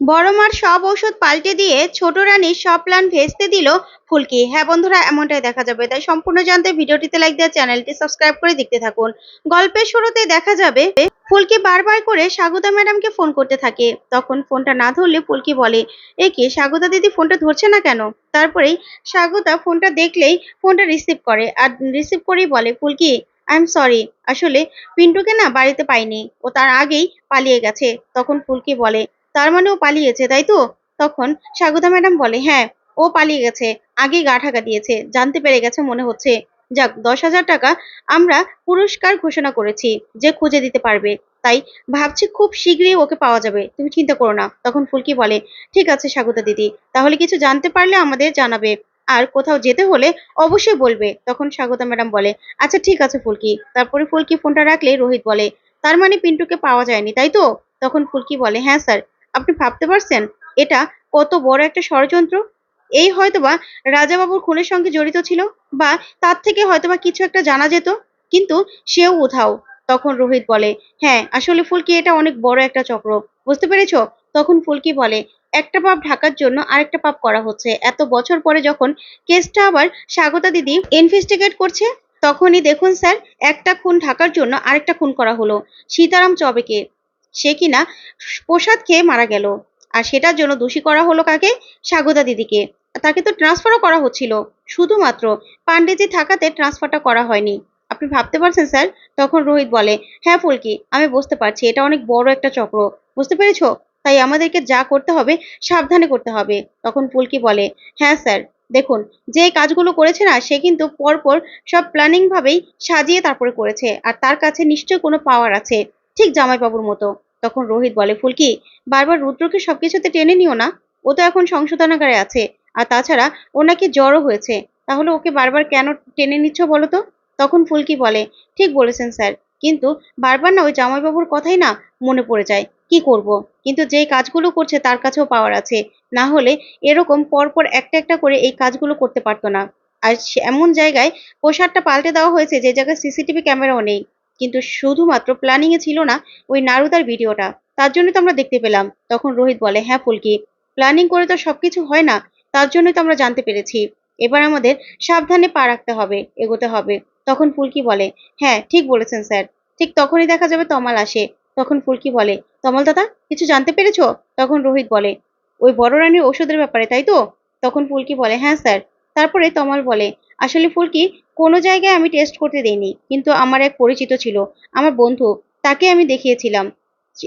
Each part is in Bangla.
বড় মার সব ঔষধ পাল্টে দিয়ে ছোট রানীর সব প্ল্যান ভেস্তে দিল ফুলকি। হ্যাঁ বন্ধুরা, এমনটাই দেখা যাবে। তাই সম্পূর্ণ জানতে ভিডিওটিতে লাইক দেওয়া, চ্যানেলটি সাবস্ক্রাইব করে দেখতে থাকুন। গল্পের শুরুতে দেখা যাবে, ফুলকি বারবার করে স্বাগতা ম্যাডামকে ফোন করতে থাকে। তখন ফোনটা না ধরলে ফুলকি বলে, এ কি, স্বাগতা দিদি ফোনটা ধরছে না কেন? তারপরেই স্বাগতা ফোনটা দেখলেই ফোনটা রিসিভ করে আর রিসিভ করেই বলে, ফুলকি, আই এম সরি, আসলে পিন্টুকে না বাড়িতে পাইনি। ও তার আগেই পালিয়ে গেছে। তখন ফুলকি বলে তার মানে ও পালিয়েছে, তাই তো? তখন স্বাগতা ম্যাডাম বলে হ্যাঁ ও পালিয়ে গেছে আগেই গা ঢাকা দিয়েছে, জানতে পেরে গেছে মনে হচ্ছে। যাক, দশ হাজার টাকা আমরা পুরস্কার ঘোষণা করেছি, যে খুঁজে দিতে পারবে। তাই ভাবছি খুব শীঘ্রই ওকে পাওয়া যাবে, তুমি চিন্তা করো না। তখন ফুলকি বলে, ঠিক আছে স্বাগতা দিদি, তাহলে কিছু জানতে পারলে আমাদের জানাবে। আর কোথাও যেতে হলে অবশ্যই বলবে। তখন স্বাগতা ম্যাডাম বলে আচ্ছা ঠিক আছে ফুলকি। তারপরে ফুলকি ফোনটা রাখলে রোহিত বলে, তার মানে পিন্টুকে পাওয়া যায়নি, তাই তো? তখন ফুলকি বলে হ্যাঁ স্যার। আপনি ভাবতে পারছেন? এটা কত বড় একটা ষড়যন্ত্র? এই হয়তোবা রাজাবাবুর খুনের সঙ্গে জড়িত ছিল বা তার থেকে হয়তোবা কিছু একটা জানা যেত, কিন্তু সেও উধাও। তখন রোহিত বলে হ্যাঁ আসলে ফুলকি এটা অনেক বড় একটা চক্র। বুঝতে পেরেছ? তখন ফুলকি বলে, একটা পাপ ঢাকার জন্য আরেকটা পাপ করা হচ্ছে। এত বছর পরে যখন কেসটা আবার স্বাগতা দিদি ইনভেস্টিগেট করছে, তখনই দেখুন স্যার, একটা খুন ঢাকার জন্য আরেকটা খুন করা হলো। সীতারাম চবেকে সে কিনা প্রসাদ খেয়ে মারা গেল। আর সেটার জন্য দোষী করা হলো কাকে? স্বাগতা দিদিকে। তাকে তো ট্রান্সফারও করা হচ্ছিল। শুধুমাত্র পান্ডেজি থাকাতে ট্রান্সফারটা করা হয়নি। আপনি ভাবতে পারছেন স্যার? তখন রোহিত বলে হ্যাঁ ফুলকি, আমি বুঝতে পারছি, এটা অনেক বড় একটা চক্র। বুঝতে পেরেছ? তাই আমাদেরকে যা করতে হবে, সাবধানে করতে হবে। তখন ফুলকি বলে হ্যাঁ স্যার, দেখুন, যে কাজগুলো করেছে না, সে কিন্তু পরপর সব প্ল্যানিং ভাবেই সাজিয়ে তারপরে করেছে। আর তার কাছে নিশ্চয় কোনো পাওয়ার আছে। ঠিক জামাইবাবুর মতো। তখন রোহিত বলে, ফুলকি, বারবার রুদ্রকে সবকিছুতে টেনে নিও না। ও তো এখন সংশোধনাগারে আছে। আর তাছাড়া ও নাকি জ্বরও হয়েছে। তাহলে ওকে বারবার কেন টেনে নিচ্ছ বলো তো? তখন ফুলকি বলে, ঠিক বলেছেন স্যার। কিন্তু বারবার না ওই জামাইবাবুর কথাই না মনে পড়ে যায়। কি করব? কিন্তু যেই কাজগুলো করছে তার কাছেও পাওয়ার আছে। না হলে এরকম পরপর একটা একটা করে এই কাজগুলো করতে পারতো না। আর এমন জায়গায় পোশাকটা পাল্টে দেওয়া হয়েছে যে জায়গায় সিসিটিভি ক্যামেরাও নেই। কিন্তু শুধুমাত্র প্ল্যানিং এ ছিল না ওই নারুদার ভিডিওটা। তার জন্য তো আমরা দেখতে পেলাম। তখন রোহিত বলে হ্যাঁ ফুলকি প্ল্যানিং করে তো সবকিছু হয় না। তার জন্যই তো আমরা জানতে পেরেছি। এবার আমাদের সাবধানে পা রাখতে হবে, এগোতে হবে। তখন ফুলকি বলে হ্যাঁ ঠিক বলেছেন স্যার। ঠিক তখনই দেখা যাবে তমাল আসে। তখন ফুলকি বলে, তমাল দাদা, কিছু জানতে পেরেছ? তখন রোহিত বলে, ওই বড় রানীর ওষুধের ব্যাপারে, তাই তো? তখন ফুলকি বলে হ্যাঁ স্যার। তারপরে তমাল বলে আসলে ফুলকি কোনো জায়গায় আমি টেস্ট করতে দেইনি, কিন্তু আমার এক পরিচিত ছিল, আমার বন্ধু, তাকে আমি দেখিয়েছিলাম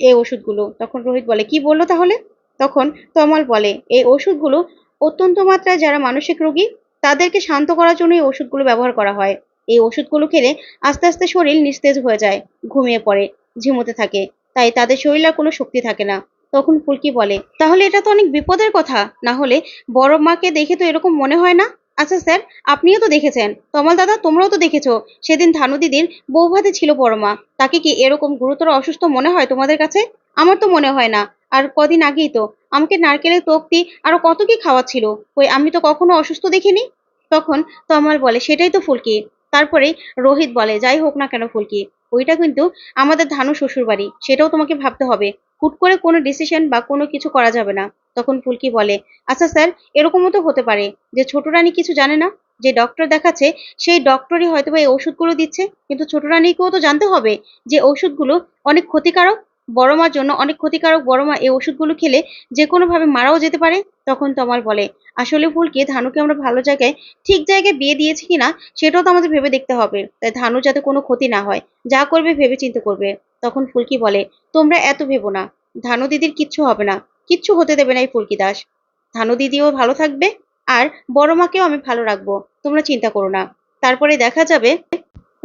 এই ওষুধগুলো। তখন রোহিত বলে, কি বলল তাহলে? তখন তমাল বলে, এই ওষুধগুলো অত্যন্ত মাত্রায় যারা মানসিক রোগী, তাদেরকে শান্ত করার জন্য এই ওষুধগুলো ব্যবহার করা হয়। এই ওষুধগুলো খেলে আস্তে আস্তে শরীর নিস্তেজ হয়ে যায়, ঘুমিয়ে পড়ে, ঝিমোতে থাকে, তাই তাদের শরীরে আর কোনো শক্তি থাকে না। তখন ফুলকি বলে, তাহলে এটা তো অনেক বিপদের কথা, না হলে বড় মাকে দেখে তো এরকম মনে হয় না? আচ্ছা স্যার, আপনিও তো দেখেছেন। তমাল দাদা, তোমরাও তো দেখেছ, সেদিন ধানু দিদির বৌভাতে ছিল বড় মা তাকে কি এরকম গুরুতর অসুস্থ মনে হয় তোমাদের কাছে? আমার তো মনে হয় না। আর কদিন আগেই তো আমাকে নারকেলের তক্তি আরও কত কি খাওয়াচ্ছিল। ওই আমি তো কখনো অসুস্থ দেখিনি। তখন তমাল বলে, সেটাই তো ফুলকি। তারপরে রোহিত বলে, যাই হোক না কেন ফুলকি। ওইটা কিন্তু আমাদের ধানু শ্বশুর বাড়ি সেটাও তোমাকে ভাবতে হবে। হুট করে কোনো ডিসিশন বা কোনো কিছু করা যাবে না। তখন ফুলকি বলে আচ্ছা স্যার এরকমও তো হতে পারে। যে ছোট রানী কিছু জানে না, যে ডক্টর দেখাচ্ছে, সেই ডক্টরই হয়তো এই ওষুধগুলো দিচ্ছে, কিন্তু ছোট রানীকেও তো জানতে হবে যে ওষুধগুলো অনেক ক্ষতিকারক বড় মার জন্য অনেক ক্ষতিকারক বড় মা এই ওষুধগুলো খেলে যে কোনো ভাবে মারাও যেতে পারে? তখন তমাল বলে, আসলে ফুলকে ধানুকে আমরা ভালো জায়গায় ঠিক জায়গায় বিয়ে দিয়েছি কিনা সেটাও তো আমাদের ভেবে দেখতে হবে। তাই ধানু যাতে কোনো ক্ষতি না হয়, যা করবে ভেবে চিন্তে করবে। তখন ফুলকি বলে, তোমরা এত ভেবো না। ধানু দিদির কিচ্ছু হবে না। কিচ্ছু হতে দেবে না এই ফুলকি দাস ধানু দিদিও ভালো থাকবে আর বড় মাকেও আমি ভালো রাখব। তোমরা চিন্তা করো না। তারপরে দেখা যাবে,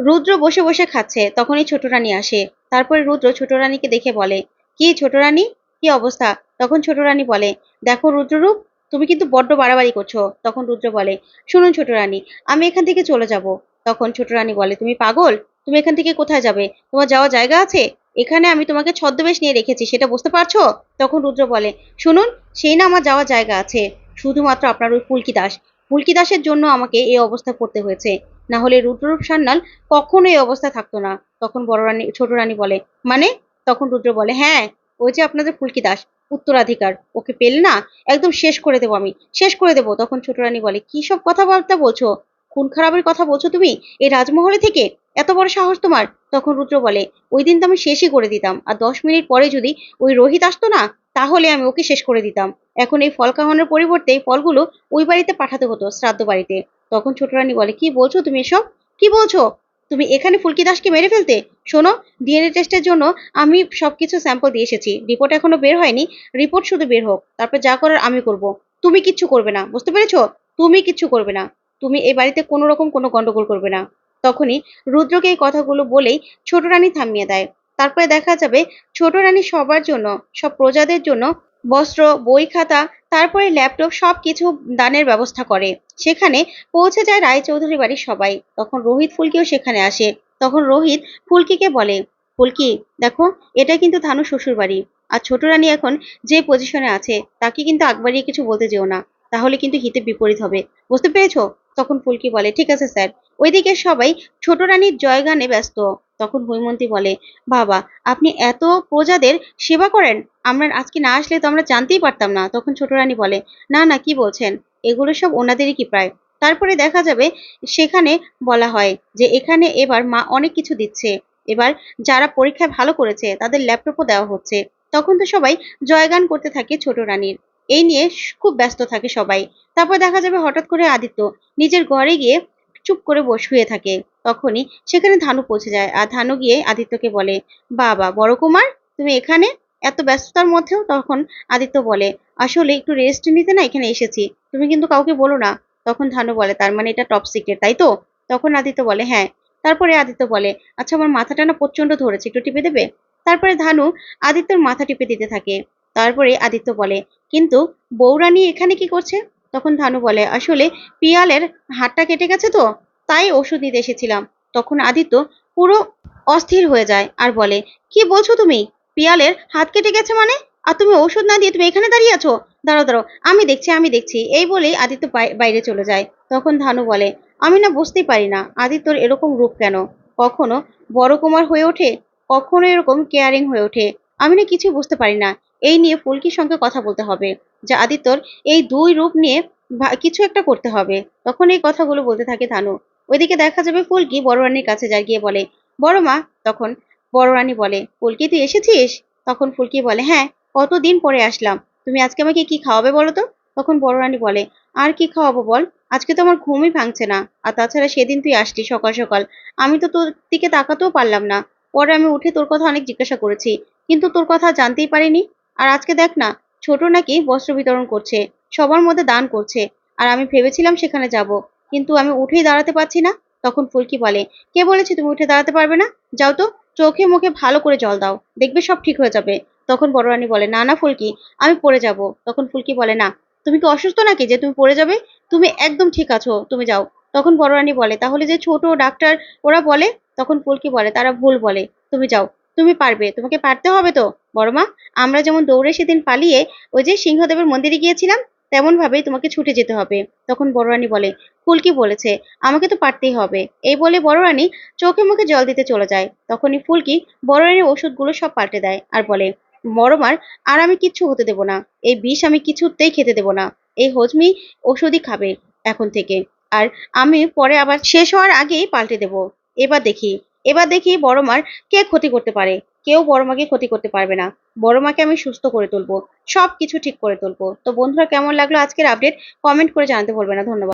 রুদ্র বসে বসে খাচ্ছে। তখনই ছোট রানী আসে। তারপরে রুদ্র ছোট রানীকে দেখে বলে, কি ছোট রানী? কি অবস্থা? তখন ছোট রানী বলে, দেখো রুদ্ররূপ, তুমি কিন্তু বড্ড বাড়াবাড়ি করছ। তখন রুদ্র বলে, শুনুন ছোট রানী, আমি এখান থেকে চলে যাব। তখন ছোট রানী বলে, তুমি পাগল? তুমি এখান থেকে কোথায় যাবে? তোমার যাওয়ার জায়গা আছে? এখানে আমি তোমাকে ছদ্মবেশ নিয়ে রেখেছি, সেটা বুঝতে পারছ? তখন রুদ্র বলে, শুনুন, সেই না আমার যাওয়ার জায়গা আছে। শুধুমাত্র আপনার ওই ফুলকি দাস। ফুলকি দাসের জন্য আমাকে এই অবস্থা করতে হয়েছে। না হলে রুদ্ররূপ সান্যাল কখনো এই অবস্থা থাকতো না। তখন বড় রানী, ছোট রানী বলে মানে? তখন রুদ্র বলে হ্যাঁ ওই যে আপনাদের ফুলকি দাস, উত্তরাধিকার, ওকে পেলে না একদম শেষ করে দেবো আমি, শেষ করে দেবো। তখন ছোট রানী বলে, কি সব কথাবার্তা বলছো? খুন খারাপের কথা বলছো তুমি? এই রাজমহলে থেকে এত বড় সাহস তোমার? তখন রুদ্র বলে, ওই দিন তো আমি শেষই করে দিতাম, আর দশ মিনিট পরে যদি ওই রোহিত আসতো না, তাহলে আমি ওকে শেষ করে দিতাম। এখন এই ফল খাওয়ানোর পরিবর্তে ফলগুলো ওই বাড়িতে পাঠাতে হতো, শ্রাদ্ধ বাড়িতে। তখন ছোট রানী বলে, কি বলছো তুমি এসব? কি বলছো? তুমি এখানে ফুলকি দাসকে মেরে ফেলতে? শোনো ডিএনএ টেস্টের জন্য আমি সবকিছু স্যাম্পল দিয়ে এসেছি। রিপোর্ট এখনও বের হয়নি। রিপোর্ট শুধু বের হোক। তারপর যা করার আমি করব। তুমি কিচ্ছু করবে না। বুঝতে পেরেছ? তুমি কিচ্ছু করবে না। তুমি এই বাড়িতে কোনো রকম কোনো গন্ডগোল করবে না। তখনই রুদ্রকে এই কথাগুলো বলেই ছোট রানী থামিয়ে দেয়। তারপরে দেখা যাবে ছোট রানী সবার জন্য, সব প্রজাদের জন্য বস্ত্র, বই খাতা, তারপরে ল্যাপটপ সব কিছু দানের ব্যবস্থা করে। সেখানে পৌঁছে যায় রায়চৌধুরী বাড়ির সবাই। তখন রোহিত ফুলকিও সেখানে আসে। তখন রোহিত ফুলকিকে বলে, ফুলকি, দেখো, এটা কিন্তু থানু শ্বশুর বাড়ি। আর ছোট রানী এখন যে পজিশনে আছে, তাকে কিন্তু আকবারিয়ে কিছু বলতে যেও না। তাহলে কিন্তু হিতে বিপরীত হবে। বুঝতে পেরেছ? তখন ফুলকি বলে, ঠিক আছে স্যার। ওইদিকে সবাই ছোট রানীর জয়গানে ব্যস্ত। তখন হৈমন্তী বলে, বাবা, আপনি এত প্রজাদের সেবা করেন? আমরা আজকে না আসলে তো আমরা জানতেই পারতাম না। তখন ছোট রানী বলে, না না, কি বলছেন? এগুলো সব ওনাদেরই কি প্রায়? তারপরে দেখা যাবে সেখানে বলা হয় যে, এখানে এবার মা অনেক কিছু দিচ্ছে। এবার যারা পরীক্ষায় ভালো করেছে, তাদের ল্যাপটপও দেওয়া হচ্ছে। তখন তো সবাই জয়গান করতে থাকে ছোট রানীর। এই নিয়ে খুব ব্যস্ত থাকে সবাই। তারপর দেখা যাবে হঠাৎ করে আদিত্য নিজের ঘরে গিয়ে চুপ করে শুয়ে থাকে। তখনই সেখানে ধানু পৌঁছে যায় আর ধানু গিয়ে আদিত্যকে বলে, বাবা, বড় কুমার, তুমি এখানে এত ব্যস্ততার মধ্যেও? তখন আদিত্য বলে, আসলে একটু রেস্ট নিতে না এখানে এসেছি। তুমি কিন্তু কাউকে বলো না। তখন ধানু বলে, তার মানে এটা টপ সিক্রেট তাই তো? তখন আদিত্য বলে হ্যাঁ। তারপরে আদিত্য বলে আচ্ছা আমার মাথাটা না প্রচণ্ড ধরেছে, একটু টিপে দেবে? তারপরে ধানু আদিত্যর মাথা টিপে দিতে থাকে। তারপরে আদিত্য বলে, কিন্তু বৌরানী এখানে কি করছে? তখন ধানু বলে, আসলে পিয়ালের হাতটা কেটে গেছে তো, তাই ওষুধ নিতে এসেছিলাম। তখন আদিত্য পুরো অস্থির হয়ে যায় আর বলে, কি বলছো তুমি? পিয়ালের হাত কেটে গেছে মানে? আর তুমি ওষুধ না দিয়ে তুমি এখানে দাঁড়িয়ে আছো? দাঁড়াও দাঁড়াও, আমি দেখছি আমি দেখছি। এই বলেই আদিত্য বাইরে চলে যায়। তখন ধানু বলে, আমি না বুঝতেই পারি না, আদিত্যর এরকম রূপ কেন? কখনো বড় কুমার হয়ে ওঠে? কখনো এরকম কেয়ারিং হয়ে ওঠে? আমি না কিছুই বুঝতে পারি না। এই নিয়ে ফুলকির সঙ্গে কথা বলতে হবে। যা আদিত্যর এই দুই রূপ নিয়ে কিছু একটা করতে হবে। তখন এই কথাগুলো বলতে থাকে ধানু। ওইদিকে দেখা যাবে ফুলকি বড় রানীর কাছে যায়, গিয়ে বলে, বড় মা, তখন বড় রানী বলে, ফুলকি, তুই এসেছিস? তখন ফুলকি বলে হ্যাঁ কতদিন পরে আসলাম। তুমি আজকে আমাকে কি খাওয়াবে বলো তো? তখন বড় রানী বলে, আর কি খাওয়াবো বল? আজকে তো আমার ঘুমই ভাঙছে না। আর তাছাড়া সেদিন তুই আসলি সকাল সকাল। আমি তো তোর দিকে তাকাতেও পারলাম না। পরে আমি উঠে তোর কথা অনেক জিজ্ঞাসা করেছি। কিন্তু তোর কথা জানতেই পারিনি। আর আজকে দেখ না, ছোট নাকি বস্ত্র বিতরণ করছে, সবার মধ্যে দান করছে, আর আমি ভেবেছিলাম সেখানে যাব, কিন্তু আমি উঠেই দাঁড়াতে পারছি না। তখন ফুলকি বলে, কে বলেছে তুমি উঠে দাঁড়াতে পারবে না? যাও তো, চোখে মুখে ভালো করে জল দাও, দেখবে সব ঠিক হয়ে যাবে। তখন বড় রানী বলে, না না ফুলকি, আমি পড়ে যাব। তখন ফুলকি বলে, না, তুমি কি অসুস্থ নাকি যে তুমি পড়ে যাবে? তুমি একদম ঠিক আছো, তুমি যাও। তখন বড় রানী বলে, তাহলে যে ছোট ডাক্তার ওরা বলে? তখন ফুলকি বলে, তারা ভুল বলে, তুমি যাও। তুমি পারবে, তোমাকে পারতে হবে তো। বড় মা, আমরা যেমন দৌড়ে সেদিন পালিয়ে ওই যে সিংহদেবের মন্দিরে গিয়েছিলাম তেমন ভাবেই তোমাকে ছুটে যেতে হবে। তখন বড় রানী বলে ফুলকি বলেছে? আমাকে তো পারতেই হবে। এই বলে বড় রানী চোখে মুখে জল দিতে চলে যায়। তখনই ফুলকি বড় রানীর ওষুধগুলো সব পাল্টে দেয় আর বলে বড়মার আর আমি কিচ্ছু হতে দেব না। এই বিষ আমি কিছুতেই খেতে দেব না। এই হজমি ওষুধই খাবে এখন থেকে। আর আমি পরে আবার শেষ হওয়ার আগেই পাল্টে দেব। এবার দেখি এবার দেখি বড় মার কে ক্ষতি করতে পারে। কেউ বড় মাকে ক্ষতি করতে পারবে না। বড় মাকে আমি সুস্থ করে তুলবো সব কিছু ঠিক করে তুলবো। তো বন্ধুরা, কেমন লাগল আজকের আপডেট কমেন্ট করে জানাতে ভুলবে না। ধন্যবাদ।